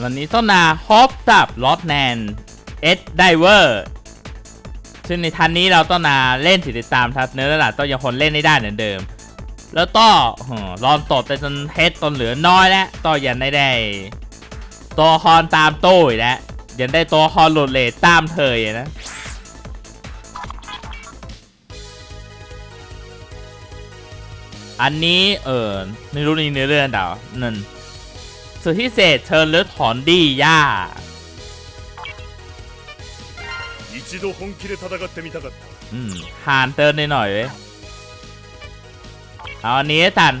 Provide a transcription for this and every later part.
วันนี้ต้องนาฮอปกับลอตแนนเอ็ดไดเวอร์ซึ่งในทันนี้เราต้องนาเล่นติดตามทับเนื้อแล้วล่ะต้องยังคนเล่นได้ได้เหมือนเดิม แล้วก็เอ่อรอนตดไปจนเฮดตนเหลือน้อยแล้วก็ยังได้ได้ ตัวฮอนตามตู้อีกแล้วยังได้ตัวฮอนโหลดเลทตามเธออยู่นะอันนี้เออไม่รู้ในเนื้อเรื่องเดานั่น สุดพิเศษเชิญหรือถอนดีย่าอืานเติร์นหน่อยเว้ยเอาอันนี้ทัน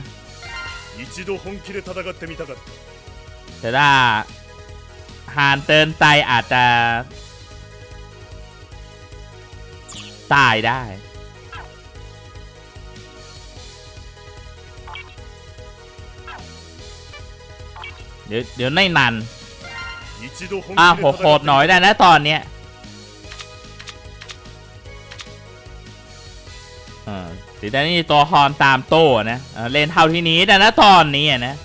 เต่ถ้าหานเติร์ตายอาจจะ ตายได้ เดี๋ยวเดี๋ยวในนัน 一度本気 อ่ะ で โห 戦 ด って ๆหน่อยได้นะตอนเนี้ยเออสีแต่นี่ตัวฮอนตามโต้นะเออเล่นเท่าที่นี้แต่นะตอนนี้อะนะ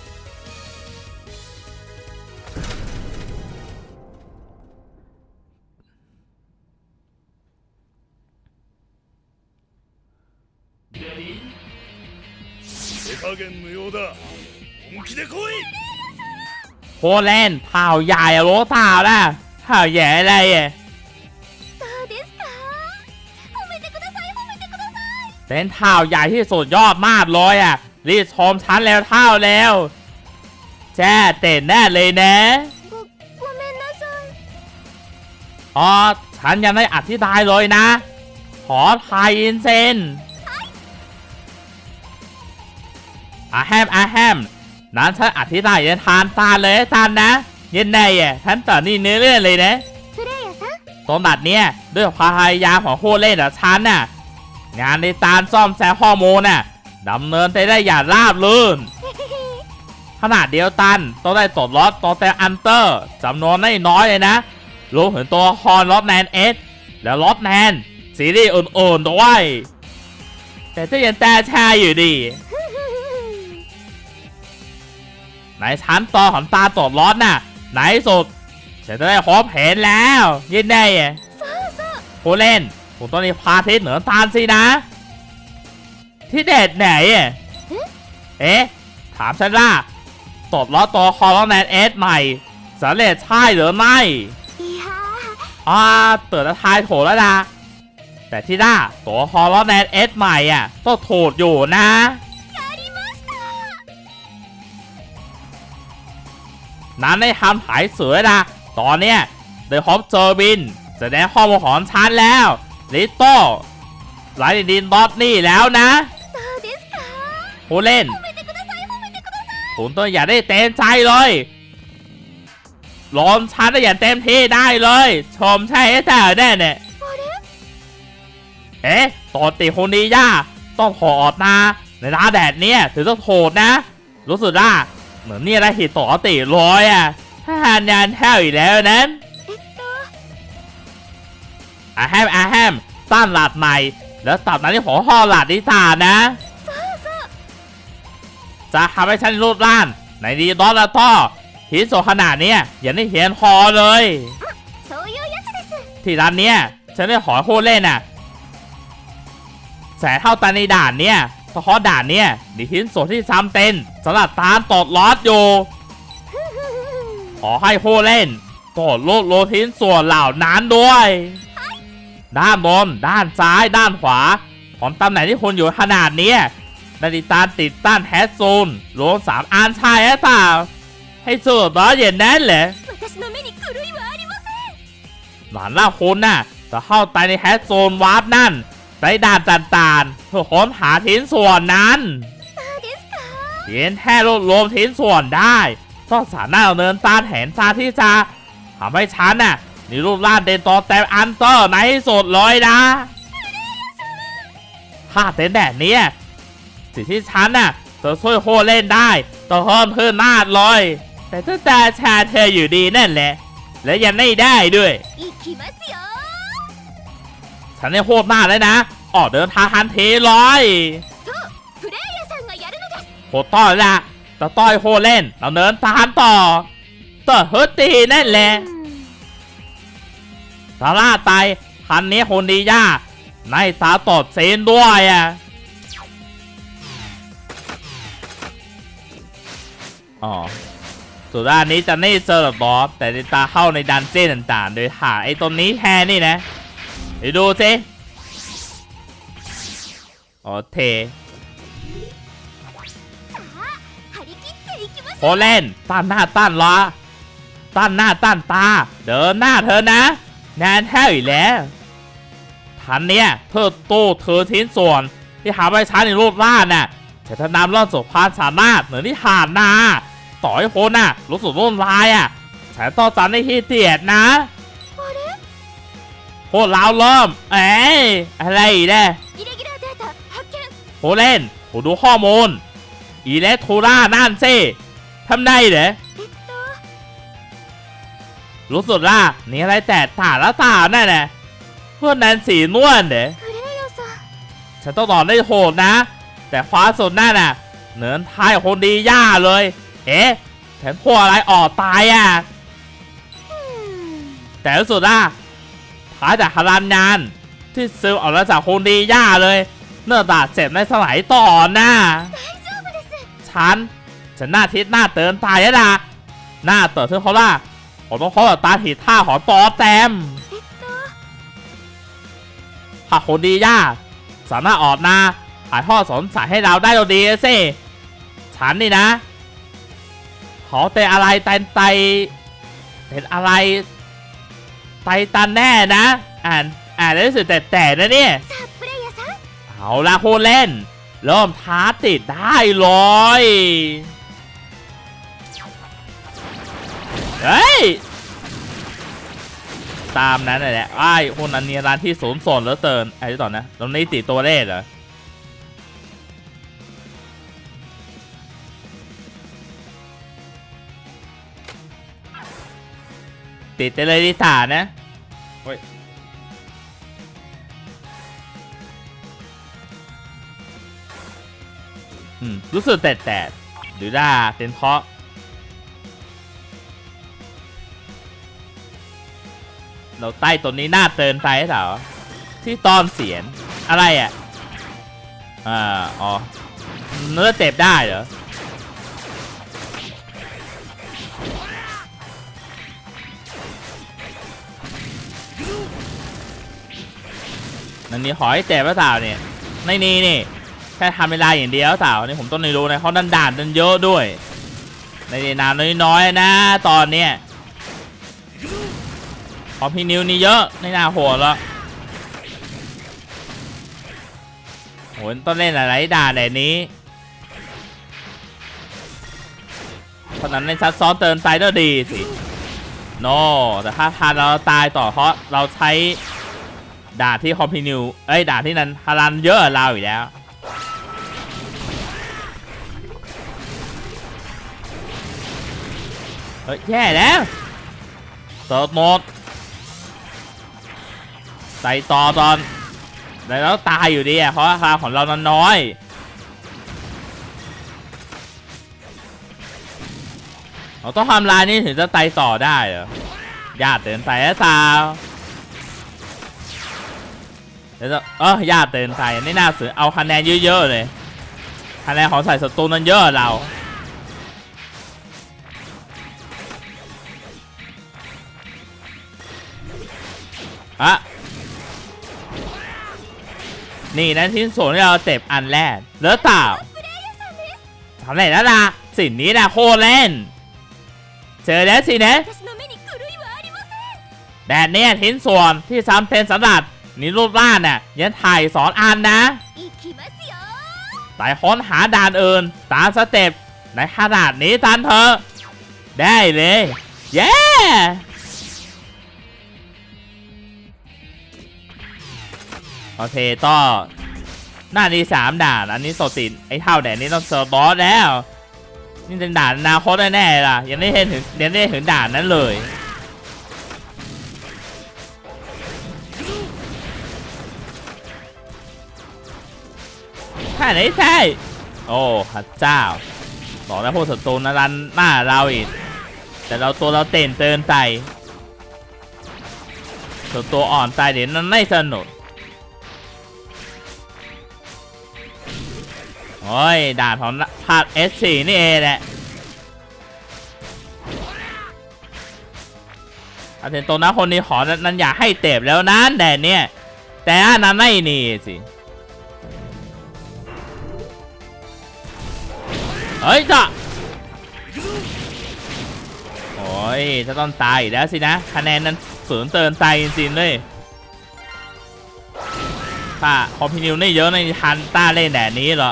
手加減無用だ本気で来い โคเล่นเผ่าใหญ่อะรู้เปล่าล่ะเผ่าใหญ่อะไรอ่ะ そうですか褒めてください褒めてください เป็นเผ่าใหญ่ที่สุดยอดมากเลยอ่ะ รีบชมฉันแล้วเท่าแล้วแช่เต้นแน่เลยนะ ごごめんなさい อ๋อฉันยังไม่อธิบายเลยนะ ขอทายอินเซนอาแฮมอาแฮม นั้นฉันอธิบายจะทานทานเลยทานนะ เย็นแน่อะท่านต่อนี่เนื้อเรื่องเลยนะสมบัติเนี่ยด้วยความพยายามของโคเล่นอะฉันน่ะ งานในตานซ่อมแซมข้อมูลน่ะดำเนินไปได้อย่างราบรื่นขนาดเดียวตันต้องได้ตดล็อตตัวแต่อันเตอร์จำนวนไม่น้อยเลยนะรู้ถึงตัวคอนล็อตแนนเอสแล้วล็อตแนนซีรีส์อื่นๆด้วยแต่จะยังแต่แช่อยู่ดี ในชั้นต่อของตาตดร้อนน่ะไหนสุดฉันจะได้พบเห็นแล้วยินได้ไงผู้เล่นผมต้องมีพาทิศเหนือตาสินะ ที่เด็ดไหนเอ๊ะถามฉันล่ะตดล้อตัวคอร์แอนเอสใหม่สำเร็จใช่หรือไม่อ่าเตือนทายโถแล้วนะแต่ที่ได้ตัวคอร์แอนเอสใหม่อะต้องโถดอยู่นะ นั้นได้ทำหายสวยนะตอนเนี้ยเดอะฮอปเจอบินจะได้ข้อมูลของฉันแล้วลิตโต้หลายดินดอตนี่แล้วนะผู้เล่นผมต้องอย่าได้เต็มใจเลยล้อมฉันได้อย่าเต็มที่ได้เลย ชมใช่ไต่แน่เนี่ยเอ๊ะตอนตีคนนี้ย่าต้องขออดนะในหน้าแดดเนี่ยถือต้องโถดนะ รู้สึกว่า เหมือนนี่ละเหตุต่อตะร้อยอะถ้าหานยานเท่าอีกแล้วนั้นอาแฮมอาแฮมตั้นหลาดใหม่ แล้วตับนั้นที่ผมห่อหลาดนิทานนะ จะทำให้ฉันรูดล้าน ในดีดอสละท่อหินโสขนาดนี้อย่าได้เห็นคอเลย ที่ร้านนี้ฉันได้ขอโคเล่นอะแสเท่าตาในด่านเนี่ย เพาะด่านเนี่ยดิชิ้นโซนที่ซ้ำเต้นสลัดตามตอดลอดอยู่ ขอให้โฮเล่นกดโลดโลทินส่วนเหล่านั้นด้วย ด้านบนด้านซ้ายด้านขวาของตำแหน่งที่คนอยู่ขนาดนี้นาฬิตาติดต้านแฮชโซนรวมสามอันชายแฮชตาให้สุดยอดเย็นแน่นเลยหลานล่าคนน่ะจะเข้าไปในแฮชโซนวาร์ปนั่น ไช้ดานต่างๆเพื่อค้นหาชิ้นส่วนนั้นเพีนแค่รวบรวมชิ้นส่วนได้ก็สามารถเอาเนินตามแหนซาที่จะทำให้ฉันน่ะมีรูปร่างเด่นต่อแต่อันเตอร์ในสดเลยนะถ้าเต็นแบบนี้สิ่งที่ฉันน่ะจะช่วยโคเล่นได้ต้องเพิ่มเพิ่มมาดเลย แต่ถ้าแต่แชร์เธออยู่ดีนั่นแหละ และยังไม่ได้ด้วยอีกคิมัย ฉันได้โคตรหน้าเลยนะ ออเดินทางทันเทีเลยโคตรต่ยละตะต้อยโคเล่น เราเนินทานต่อต่อร์เฮตีนั่นแหละซาร่าตายคันนี้โฮนิยาในสาตอดเซนด้วยอะอ๋อสุดานี้จะนี่เจอร์บอสแต่จะตาเข้าในดันเจี้นต่างๆ โดยหาไอ้ตัวนี้แค่นี่นะ ไดี๋ยวดูสิอ๋อเทโคเล่นต้านหน้าต้านล้อต้านหน้าต้านตา เดินหน้าเธอนะนานแท้อีกแล้วทันเนี่ยเธอโตเธอทิ้นส่วน ที่หาไปช้าในโลกล่าน่ะแต่ถ้านำร่อนสุพานสามารถเหนือที่หานนาต่อให้คนน่ะรู้สึกร่นลายอะฉันต้องจัำในที่เตียดนะ โหลาวล้อมเอ้ยอะไรเนี่ยโหเล่นโหดูข้อมูลอีเล็กโทร่านั่นเซ่ทำได้เหรอรู้สุดล่ะนี่อะไรแต่ฐานละสาแนั่นแหละพวกนั้นสีนวลเด๋ฉันต้องตอบได้โหดนะ แต่ฟ้าสดนั่น่ะ เหนือนทายคนดีย่าเลย เอ๊ะแถมพวกอะไรออกตายอะ แต่รู้สุดล่ะ หาจากฮารันงานที่ซื้อออกมาจากโฮนดีย่าเลย เนื้อตาเจ็บในสมัยต่อหน่าฉันฉันหน้าทิศหน้าเตินตายแล้วนะหน้าเติมเธอเขาล่าผมต้องขอตาถีท่าหอตอแตมหากโฮนดีย่าสามารถออกนาถ่ายทอดสนสายให้เราได้เรดีสิฉันนี่นะขอเตะอะไรแตนไตเห็อะไร ไตตันแน่นะ อ่านอ่านได้สุดแต่แต่นะเนี่ยเอาละโคเล่น เริ่มท้าติดได้เลยเฮ้ย ตามนั้นแหละไอ้คนนั้นเนียร้านที่สูงส่วนแล้วเติร์นไอ้ต่อนะตรในตีตัวเลขเหรอ ติดไปเลยดิสานะเฮ้ย อืม รู้สึกแต่แต่หรือว่าเป็นเพราะ เราใต้ตัวนี้หน้าเตือนไปเหรอที่ตอนเสียนอะไรอะ อ่า อ๋อเนื้อเจ็บได้เหรอ นันนี้ขอให้เจ็บหรือเปล่าเนี่ยในนี้นี่แค่ทำเวลาอย่างเดียวเปล่านี่ผมต้องในรู้นะเขาดันด่านดันเยอะด้วย ในนานน้อยๆนะตอนเนี้ยพอพี่นิวนี่เยอะไม่น่าโหดแล้วโหต้องเล่นอะไรด่านแบบนี้เพราะนั้นในซัดซ้อนเติมตายก็ดีสิโนแต่ถ้าทานเราตายต่อเพราะเราใช้ ด่าที่คอมพินิวเอ้ยด่าที่นั้นฮารันเยอะเราอยู่แล้วเฮ้ยแย่แล้วเติร์ดหมดใส่ต่อตอนแล้วตายอยู่ดีอะเพราะราคาของเรานั้นน้อยเราต้องทำลายนี่ถึงจะไต่ต่อได้เหรอญาติเตือนไปแล้วสาว เดี๋ยวเออยากเตือนไทยไม่น่าสือเอาคะแนนเยอะๆเลยคะแนนของใส่ศัตรูนั้นเยอะเราอะนี่นั้นทิ้นส่วนที่เราเต็บอันแรกเลือเต่าทำไรนแล้วล่ะสิ่งนี้นะโคเลนเจอแล้วสินะแบบนี้ทิ้นส่วนที่ซ้ำเป็นสัตว์ นี่รูปล่าเนี่ยยันถ่ายสอนอ่านนะสต่ค้นหาด่านอื่นตามสเต็ปในขนาดนี้ทันเธอ ได้เลย เย้ yeah! โอเคต่อหน้านี้สามด่าน อันนี้โซสินไอ้เท่าแดดนี้ต้องเซอร์บอสแล้ว นี่เป็นด่านนาคตแน่ๆล่ะ ยังไม่เห็นถึงยังไม่เห็นด่านนั้นเลย แค่ไหนใช่โอ้พระเจ้าบอกแล้วพวกศัตรูนะรันหน้าเราอีก แต่เราตัวเราเต้นเตือนใจส่วนตัวอ่อนใจเดี๋ยวนั้นไม่สนุกโอ้ยด่านของพาด S4 นี่เองแหละอาเทนโตนะคนนี้ขอนั้นอยากให้เต็บแล้วนะแต่เนี่ย แต่อันนั้นไม่นี่สิ เฮ้ยจ้ะโอ้ยจะต้องตายแล้วสินะคะแนนนั้นสูญเตินตายจริงๆเลยป้าคอมพินิวนี่เยอะในทันต้าเล่นแดดนี้เหรอ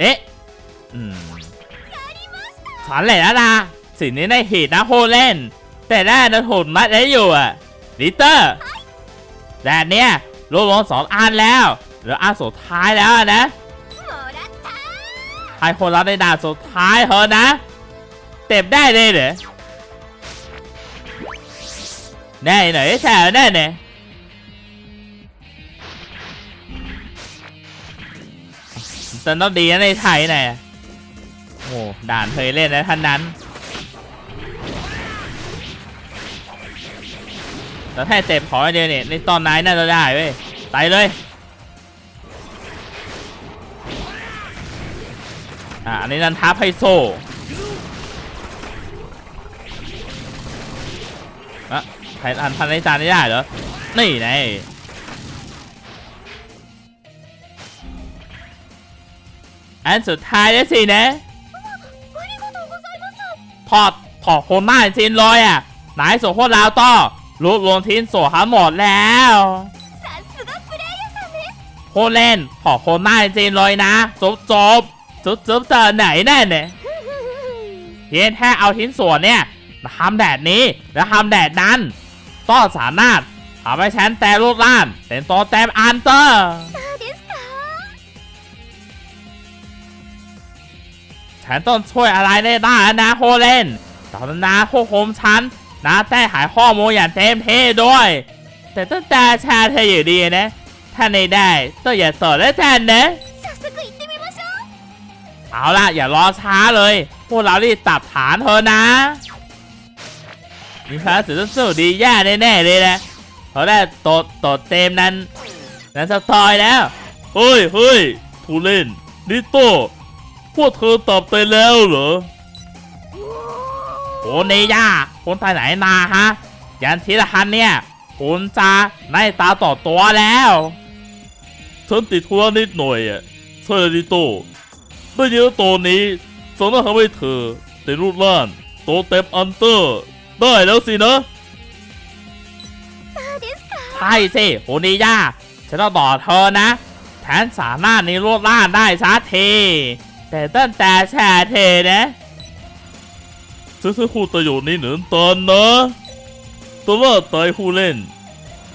เอ๊ะอืมถอนแหละนะสิ่งนี้ได้เหตุนะโฮเลนแต่ได้นะโหดมัดได้อยู่อะลิเตอร์ แต่เนี่ยรวบรสองอันแล้วเหลืออันสุดท้ายแล้วนะให้คนรับในด่านสุดท้ายเถอะนะ เต็มได้เลยเหรอแน่หน่อยแถวแน่เนี่ยจนต้องดีนะในไทยหน่ยโอ้ด่านเคยเล่นนะท่านนั้น แต่แค่เจ็บขอเดียเนี่ยในตอนนายน่าจะได้เว้ยตายเลยอ่าอันนี้นันทับให้โซ่อะใครทันทันในจานได้เหรอ นี่ไงอันสุดท้ายแล้วสินะถอดถอดโหน้าจีนลอยอะ ไหนส่งโคตรลาวต่อ ลุบรวทิ้นโสทั้งหมดแล้วโคเล่นขอโคมากจริงเลยนะจบจบจบจบเจอไหนแน่เนี่ยเพียงแค่เอาทิ้นส่วนเนี่ยทำแดดนี้และทำแดดนั้นต่อสามารถทำให้ฉันแต่รูปร่านเป็นตัวแต้มอันเตอร์ฉันต้องช่วยอะไรได้บ้างนะโคเล่นตอนานโคโคมฉัน น้าแต่หายข้อมูลอย่างเต็มที่ด้วย แต่ต้องตาชาเธออยู่ดีนะ ถ้าในได้ต้องอย่าสอนและแทนนะเอาล่ะ อย่ารอช้าเลย พวกเรารีบตับฐานเธอนะมีคลาสสู้ดีย่าแน่ๆเลยนะเขาได้ตดตดเต็มนั้น นั้นสตอยแล้วเฮ้ยเฮ้ยผู้เล่นนิโต้พวกเธอตอบไปแล้วเหรอ คุณเนย่าคุณไปไหนนาฮะยันทีละคันเนี่ยคุณจะในตาต่อตัวแล้วฉันติดธุระนิดหน่อยอะเธอดิโตได้ยินตัวนี้สามารถทำให้เธอติดรูปร่านโตเต็มอันเตอร์ ได้แล้วสินะใช่สิโฮนิย่าฉันจะองบอกเธอนะแทนสามารถในรูปร่างได้ซะเทแต่ตั้งแต่แช่เทนะ ฉันจะพูดประโยชน์นี้เหนือนตอนนะ ตัวว่าตายผู้เล่น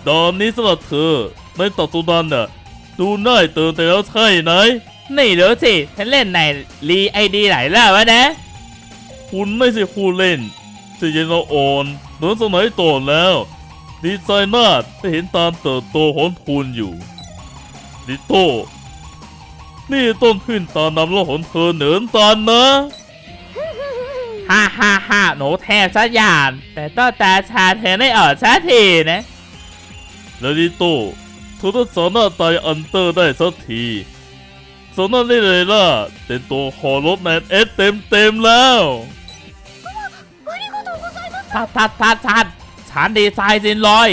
ตอนนี้สำหรับเธอ ในตัดตุดันน่ะ ดูน่ายเตือนแต่แล้วใช่ไหมนี่เดี๋ยวสิ ฉันเล่นในรีไอดีไหนแล้ววะนะ คุณไม่ใช่ผู้เล่นจะเย็นเราอ่อนเหมือนสมัยต่อนแล้ว ดีใจมากได้เห็นตามเติบโตของคุณอยู่ดิโต้นี่ต้นขึ้นตามนำโลกของเธอเหนือนตานนะ ฮ่าฮ่าฮ่าหนูแทบสักอยาดแต่ต้อตาชาเธอไม่ออกสัทีนะลลิโตเธอต้องสามารถตายอันเตอร์ได้สักทีสำนักด้เลยล่ะเป็นตัวฮอลล์แมนเอสเต็มเต็มแล้วทัดทัดทัดชาดฉันดีไซน์สินลอย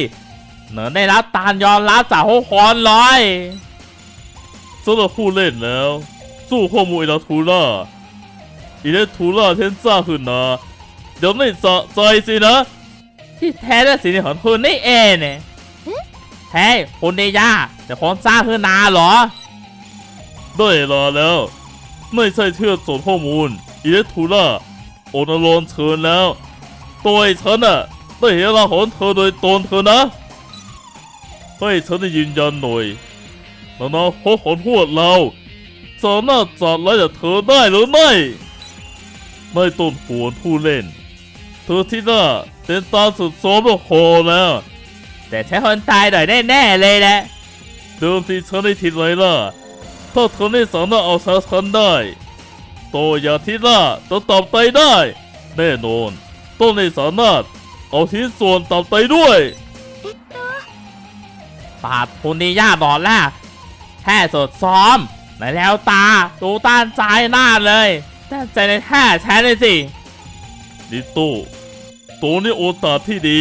เหนือได้รับตานยอมรับจากโฮคอนลอยสำหคู่เล่นแล้ว สู้ข้อมูลเอลทูล่า อิเลทูล่าเทนซ่าขึ้นนะเดี๋ยวไม่สะใจสินะ ที่แท้และสิ่งของคุณนี่เองเนี่ยเฮ้ยคุณเดียาจะคนสร้างขึ้นนาเหรอได้เวลาแล้ว ไม่ใช่เชื่อส่วนข้อมูลอิเลทูล่าโอนารอนเชิญแล้ว ตัวไอ้ฉันน่ะได้เห็นร่างของเธอโดยตนเธอนะให้ฉันได้ยืนยันหน่อยแล้วนะพของพวกเราสามารถจัดไล่จากเธอได้หรือไม่ ไม่ต้นหัวนผู้เล่นทูที่น่าเต็นตาสุดโซมโหแล้ว แต่ใช้คนตายหน่อยแน่ๆเลยนะเดิมทีเธอได้ทีไรล่ะถ้าเธอไม่สามารถเอาชนะฉันได้ โตอย่าที่ล่าจะตอบไตได้ แน่นอนต้องในสามารถเอาชิ้นส่วนตอบไตด้วยปาดคุนี่ยากอนล่ะแค่สดซ้อมไหนแล้วตา ดูต้านใจหน้าเลย แต่ใจในแท้แช้เลยสิ นิโต้ตัวนี้โอกาสที่ดี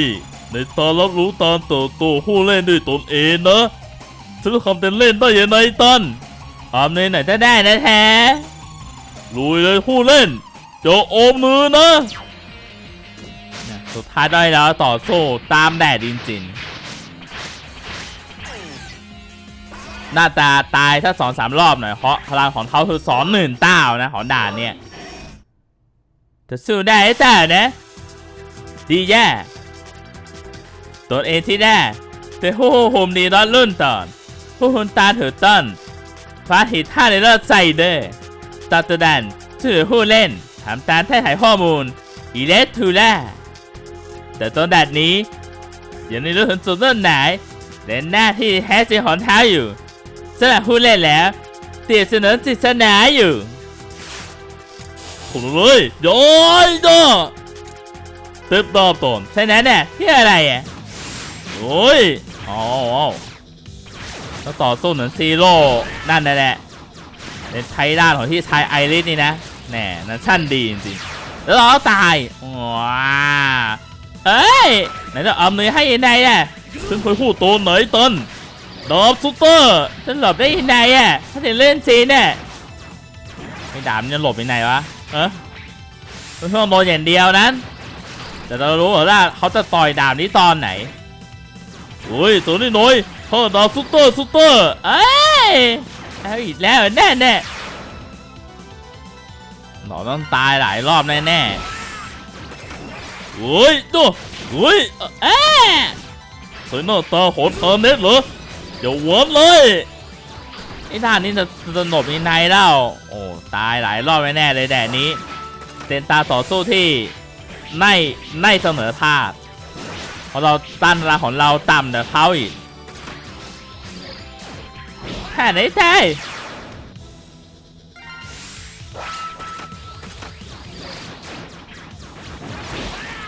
ในตารับรู้ตามเติบโตผู้เล่นด้วยตนเองนะฉันจะทำเป็นเล่นได้ยังไงตันออมเลยหน่อยจะได้นะแท้ลุยเลยผู้เล่นจะโอมมือนะเนี่ยสุดท้ายได้แล้วต่อสู้ตามแดดจริงๆ หน้าตาตายถ้าสองสามรอบหน่อยเพราะพลังของเขาคือสองหมื่นเต้านะของด่านเนี่ย จะสู้ได้แต่นะ ดีแย่ตัวเองที่แน่แต่ผู้หุมดีร้อนรุ่นตอนผู้หุนตาถือต้นฟ้าหิท่าในเลิศใส่เด้อตัดตัวดันชื่อผู้เล่นทำตาแท้ถ่ายข้อมูลอีเลสทูล่าแต่ตัวดัดนี้ยังไม่รู้ถึงจุดเริ่มไหนและหน้าที่แท้จริงของเท้าอยู่ สำหรับผู้เล่นแล้วเตียเสนอจิตสนาอยู่ผมเลยย้อยจ้เต็มดาบตอนใช่นั้นน่ะที่อะไรอะโอ้ยอ๋อแล้วต่อสู้เหมือนซีโร่นั่นนั่นแหละเป็นใช้ด้านของที่ชายไอริสนี่นะแหน่นั่นชั่นดีจริงแล้วเราตายว้าเอ้ยไหนจะอามือให้ยังไงอะฉันเคยพูดตัวไหนตัน ดบซุปเตอร์ฉันหลบได้ยังไงอะถ้าถึงเล่นซีนเนี่ยไม่ดามจะหลบยังไงวะเออเพื่อนโดนอย่างเดียวนั้น แต่เรารู้ว่าเขาจะต่อยดาบนี้ตอนไหนโอ้ยตัวนี้น่อยข้าดาบซุปเตอร์ซุปเตอร์เอ้ยเอาอีกแล้วแน่แน่ๆเราต้องตายหลายรอบแน่แน่โอ้ยตัวโอ้ยเอ้ยใส่หน้าตาของทาเน็ตเหรอ อย่าหวานเลยไอ้ด้านนี้จะจะหลบยังไงเล่าโอ้ตายหลายรอบแน่เลยแดดนี้เป็นตาต่อสู้ที่ไม่ไม่เสมอภาคเพราะเราตั้นราของเราต่ำแต่เขาอีกแค่ไหนใจ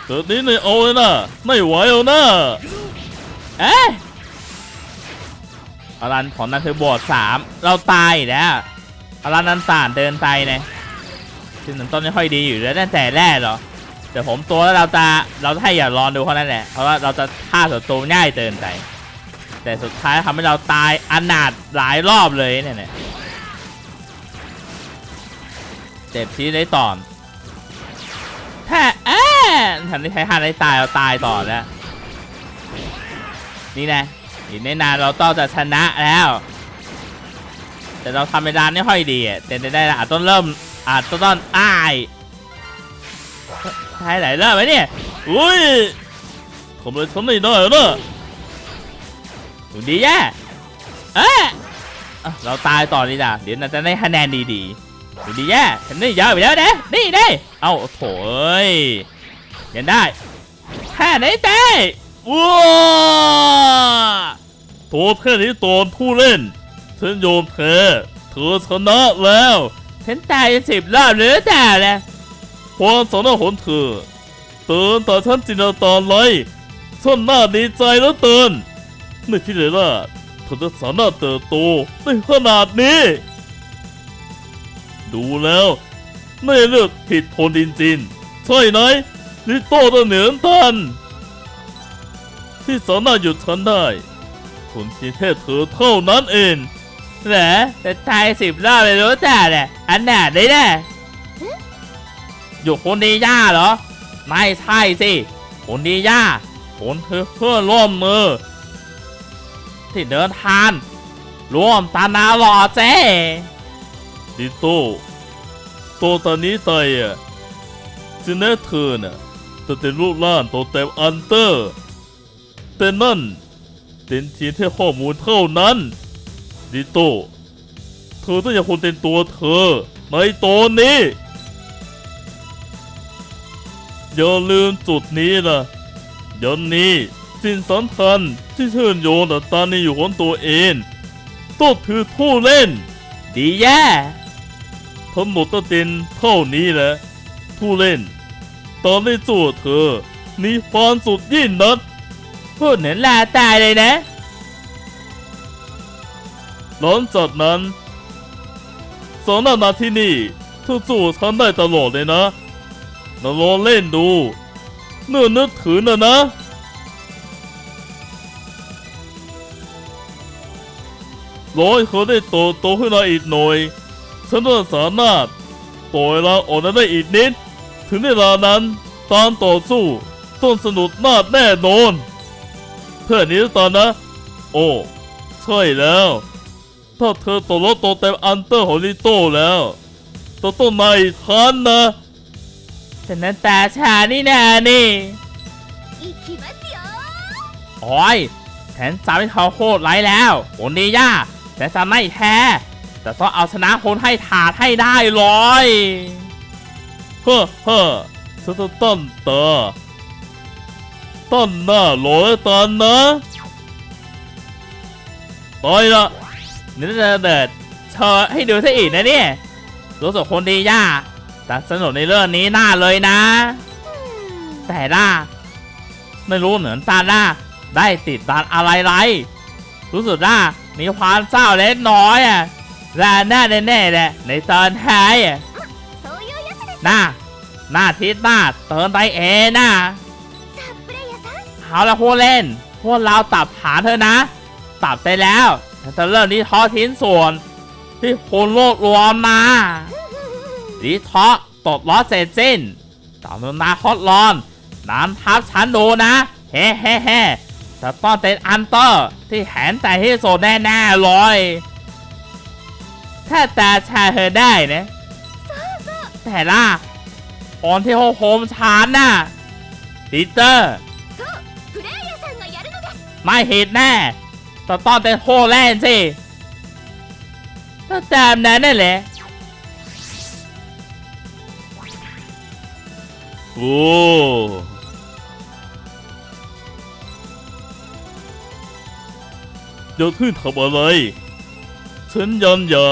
เกิดนี้ไม่เอาเลยนะไม่ไหวเอานะเอ๊ะ อารันของนันคือบอดสามเราตายแล้วอารันนันสานเดินไปเนี่ยซึ่งมันต้นไม่ค่อยดีอยู่แล้วแต่แรกหรอแต่ผมตัวแล้วเราจะเราจะให้อย่ารอดูเขานั่นแหละเพราะว่าเราจะฆ่าศัตรูง่ายเกินไปแต่สุดท้ายทำให้เราตายอนาถหลายรอบเลยเนี่ยเนี่ยเจ็บชี้ได้ต่อนถ้าเอ๊ะทันที่ใช้ห้าได้ตายเราตายต่อแล้วนี่นะ อีกไม่นานเราต้องจะชนะแล้ว แต่เราทำเวลาไม่ค่อยดีแต่ได้ๆอาจต้องเริ่มอาจต้องอ้ายใช่หลายเริ่มไหมเนี่ยอุ้ยทำไมฉันไม่ได้นะดูดีแย่เอ๊ะอะเราตายต่อดีจ้ะเดี๋ยวเราจะได้คะแนนดีๆดูดีแย่ฉันนี่ยาวไปแล้วนะนี่ได้เอ้าโถเอ้ยยังได้แค่ไหนเต้ ว้าตัวแค่นี้ตอนผู้เล่น ฉันโยมแพ้เธอชนะแล้ว ฉันตายเป็นสิบรอบหรือแต่ละความสามารถของเธอเตือนแต่ฉันจินตนาการไรฉันน่าดีใจแล้วเตือนไม่คิดเลยว่าเธอจะสามารถเติบโตได้ขนาดนี้ ดูแล้ว ไม่เลือกผิดคนจริงๆใช่ไหมลิโต้ตัวเหนือตัน ที่สามารถหยุดฉันได้คนเพียงแค่เธอเท่านั้นเองเหรอแต่ตายสิบรอบเลยรู้แต่เนี่ยอันหนาได้แน่อยู่คนดีย่าเหรอ ไม่ใช่สิคนดีย่าคนคือเพื่อนร่วมมือ ที่เดินทางร่วมตานาหล่อเจ้ลิโต้โตตอนนี้ตายอะจิแน่เธอน่ะจะเป็นรูปร่างโตเต็มอันเตอร์ แต่นั่นเป็นเพียงแค่ข้อมูลเท่านั้นลิโต้เธอต้องอย่าคนเป็นตัวเธอ ในตอนนี้ อย่าลืมจุดนี้นะยันนี้สิ่งสำคัญที่เชิญโยนต่อตาในอยู่ของตัวเองต้องถือผู้เล่น ดีแย่ทั้งหมดต้องเป็นเท่านี้แหละผู้เล่น ตอนได้จู่เธอมีความสุดยิ่งนัก พูดเหมือนลาตายเลยนะหลังจากนั้นสองนานาที่นี่เธอจู่ฉันได้ตลอดเลยนะเราลองเล่นดูเนื้อนึกถือนะนะร้อยเขาได้โตโตขึ้นมาอีกหน่อยฉันต้องสามารถปล่อยเราออกได้อีกนิด ถึงเวลานั้นตามต่อสู้ต้องสนุกมากแน่นอน พื่อนนี้ตอนนะ โอ้ใช่แล้วถ้าเธอตกลงตกเต็มอันเตอร์ของลิโต้แล้วต้องต้องนายทันนะแะนั้นตาชานี่นานี่โอ้ยแทนสาม่เขาโคตรไรแล้วโอนีย่าแต่จะไม่แท้แต่ต้องเอาชนะคนให้ถาดให้ได้ร้อยเฮ้อเฮ้อสตต้นเตอ ต้นหน้ารอแล้วตอนนะตอยละนี่จะเดิดเธอให้ดูซะอีกนะเนี่ยรู้สึกคนดีย่าแต่สนุกในเรื่องนี้หน้าเลยนะ แต่ล่าไม่รู้เหมือนตาล่าได้ติดตามอะไรไร รู้สึกล่ามีความเศร้าเล็กน้อยอะแล่แน่แน่แหละในตอนท้ายน่าหน้าทิศหน้าเตินไปเอน้า เอาละพวกเล่น พวกเราตับหาเธอนะ ตับไปแล้วแต่เริ่มนี้ทอทิ้นส่วน ที่คนโลกรวมมาดีทอตดล้อเสร็จสิ้นต่อมนาฮอตลอนน้ำทับฉันดูนะเฮ้เฮ้เฮ้จะต้องเป็นอันเตอร์ที่แหนแต่ที่สุดแน่ๆเลย ถ้าตาชาเธอได้นะแต่ล่ะคนที่โฮโฮมฉันน่ะดิเตอร์ ไม่ผิดแน่แต่ต้องเป็นโคแลนสิถ้าตามนั้นนั่นแหละโอ้เดี๋ยวขึ้นทำอะไร ฉันยันอย่า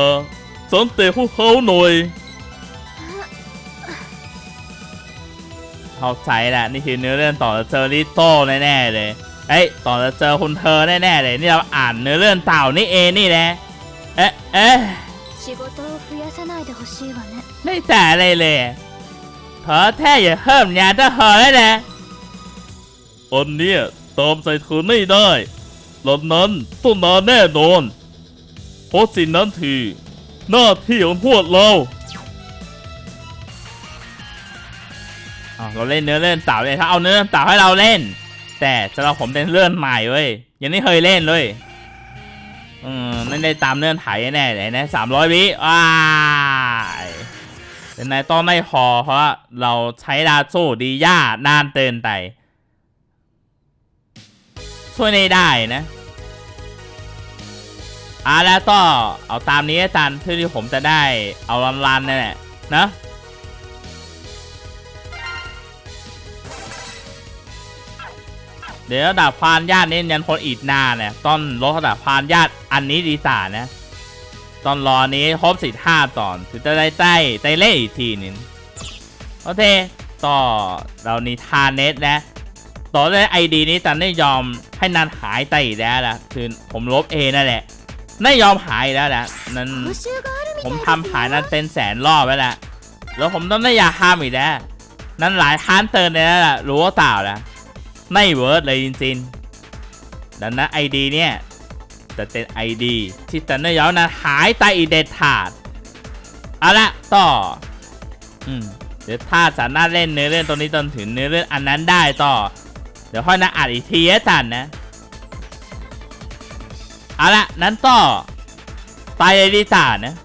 สังเตะพวกเขาหน่อยเข้าใจแหละนี่คือเนื้อเรื่องต่อจะเจอลิโต้แน่ๆเลย เอ้ยตอนจะเจอคุณเธอแน่ๆเลยนี่เราอ่านเนื้อเรื่องเต่านี่เองนี่แหละเอ๊ะเอ๊ะไม่แต่อะไรเลยเธอแท้อย่าเพิ่มยาเธอเธอเลยนะอันนี้เติมใส่ถุนไม่ได้หลังนั้นต้องนานแน่นอนเพราะสิ่งนั้นถือหน้าที่ของพวกเราเราเล่นเนื้อเล่นเต่าเลยถ้าเอาเนื้อเต่าให้เราเล่น แต่สำหรับผมเป็นเรื่องใหม่เว้ยยังไม่เคยเล่นเลยอืมไม่ได้ตามเนื่อนไถแน่เลยนะสามร้อยวิว้ายแต่นายต้องไม่พอเพราะเราใช้ดาสู้ดีย่านานเกินไปช่วยไม่ได้นะอะแล้วก็เอาตามนี้อาจารย์เพื่อที่ผมจะได้เอาลันๆนั่นแหละนะ เดี๋ยวดาบพานญาติเน้นยันพลอีกหน้าเนี่ยตอนลดดาบพานญาติอันนี้ดีสานะตอนรอนี้ครบสิทธิ์ห้าตอน ถึงจะได้ใต้ไตเล่อีกทีนึงโอเคต่อเรานี่ทาเนสนะต่อได้ไอดีนี้ตันได้ยอมให้นันหายไตอีกแล้วนะคือผมลบเอนั่นแหละได้ยอมหายแล้วนะนั้นผมทำหายนั้นเป็นแสนรอบแล้วละแล้วผมต้องได้ยาห้ามอีกแล้วนั้นหลายท่านเตือนเลยนะรู้ว่าเปล่านะ ไม่เวิร์ดเลยจริงๆ ดังนั้นไอดีเนี่ยจะเป็นไอดีที่ตันเนอร์ยาวนั้นหายไปอีเด็ดขาดเอาละต่อ อืมเดี๋ยวถ้าสามารถเล่นเนื้อเรื่องตัวนี้จนถึงเนื้อเรื่องอันนั้นได้ต่อ เดี๋ยวค่อยนะอัดอีกทีให้ตันนะเอาละนั้นต่อไปเลยดีสานะ